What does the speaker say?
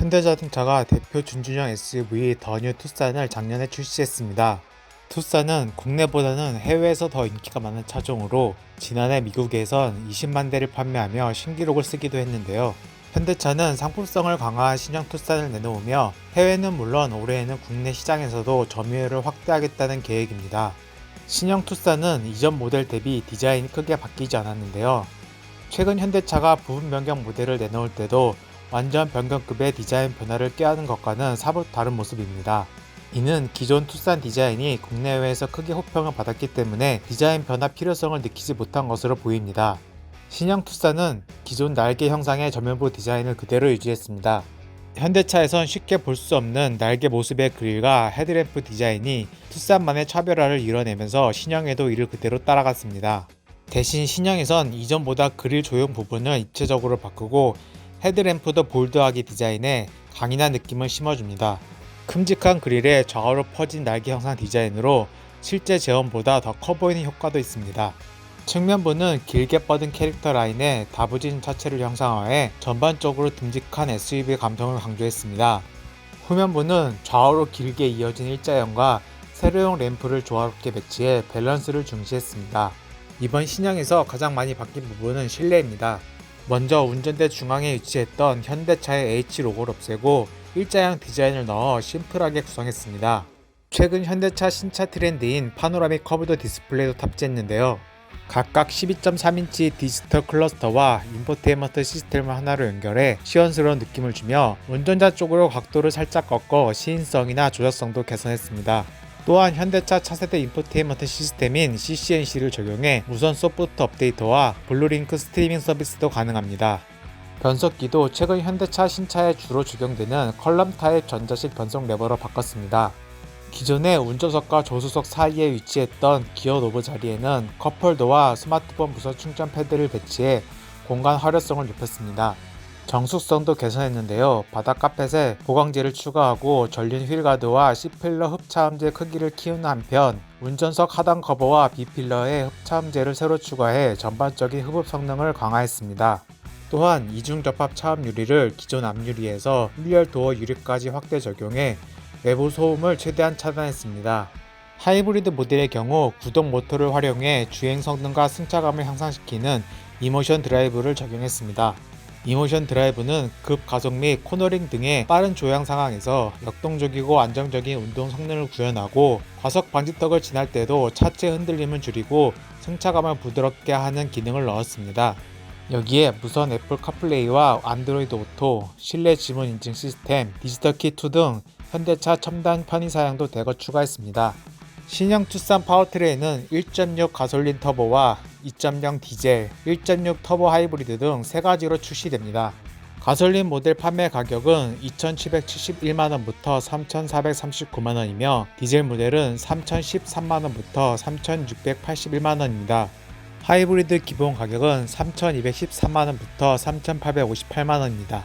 현대자동차가 대표 준준형 SUV 더뉴 투싼을 작년에 출시했습니다. 투싼은 국내보다는 해외에서 더 인기가 많은 차종으로 지난해 미국에선 20만 대를 판매하며 신기록을 쓰기도 했는데요. 현대차는 상품성을 강화한 신형 투싼을 내놓으며 해외는 물론 올해에는 국내 시장에서도 점유율을 확대하겠다는 계획입니다. 신형 투싼은 이전 모델 대비 디자인이 크게 바뀌지 않았는데요. 최근 현대차가 부분 변경 모델을 내놓을 때도 완전 변경급의 디자인 변화를 꾀하는 것과는 사뭇 다른 모습입니다. 이는 기존 투싼 디자인이 국내외에서 크게 호평을 받았기 때문에 디자인 변화 필요성을 느끼지 못한 것으로 보입니다. 신형 투싼은 기존 날개 형상의 전면부 디자인을 그대로 유지했습니다. 현대차에선 쉽게 볼 수 없는 날개 모습의 그릴과 헤드램프 디자인이 투싼만의 차별화를 이뤄내면서 신형에도 이를 그대로 따라갔습니다. 대신 신형에선 이전보다 그릴 조형 부분을 입체적으로 바꾸고 헤드램프도 볼드하게 디자인해 강인한 느낌을 심어줍니다. 큼직한 그릴에 좌우로 퍼진 날개 형상 디자인으로 실제 제원보다 더 커 보이는 효과도 있습니다. 측면부는 길게 뻗은 캐릭터 라인에 다부진 차체를 형상화해 전반적으로 듬직한 SUV 감성을 강조했습니다. 후면부는 좌우로 길게 이어진 일자형과 세로형 램프를 조화롭게 배치해 밸런스를 중시했습니다. 이번 신형에서 가장 많이 바뀐 부분은 실내입니다. 먼저 운전대 중앙에 위치했던 현대차의 H 로고를 없애고 일자형 디자인을 넣어 심플하게 구성했습니다. 최근 현대차 신차 트렌드인 파노라믹 커브드 디스플레이도 탑재했는데요. 각각 12.3인치 디지털 클러스터와 인포테인먼트 시스템을 하나로 연결해 시원스러운 느낌을 주며 운전자 쪽으로 각도를 살짝 꺾어 시인성이나 조작성도 개선했습니다. 또한 현대차 차세대 인포테인먼트 시스템인 CCNC를 적용해 무선 소프트 업데이터와 블루링크 스트리밍 서비스도 가능합니다. 변속기도 최근 현대차 신차에 주로 적용되는 컬럼 타입 전자식 변속 레버로 바꿨습니다. 기존의 운전석과 조수석 사이에 위치했던 기어 노브 자리에는 컵홀더와 스마트폰 무선 충전 패드를 배치해 공간 활용성을 높였습니다. 정숙성도 개선했는데요. 바닥 카펫에 보강재를 추가하고 전륜 휠가드와 C필러 흡차음재 크기를 키우는 한편 운전석 하단 커버와 B필러에 흡차음재를 새로 추가해 전반적인 흡입 성능을 강화했습니다. 또한 이중 접합 차음 유리를 기존 앞유리에서 1열 도어 유리까지 확대 적용해 외부 소음을 최대한 차단했습니다. 하이브리드 모델의 경우 구동 모터를 활용해 주행 성능과 승차감을 향상시키는 이모션 드라이브를 적용했습니다. 이모션 드라이브는 급 가속 및 코너링 등의 빠른 조향 상황에서 역동적이고 안정적인 운동 성능을 구현하고 과속 방지턱을 지날 때도 차체 흔들림을 줄이고 승차감을 부드럽게 하는 기능을 넣었습니다. 여기에 무선 애플 카플레이와 안드로이드 오토, 실내 지문 인증 시스템, 디지털 키2 등 현대차 첨단 편의 사양도 대거 추가했습니다. 신형 투싼 파워트레인은 1.6 가솔린 터보와 2.0 디젤, 1.6 터보 하이브리드 등 세 가지로 출시됩니다. 가솔린 모델 판매 가격은 2,771만원부터 3,439만원이며 디젤 모델은 3,013만원부터 3,681만원입니다. 하이브리드 기본 가격은 3,213만원부터 3,858만원입니다.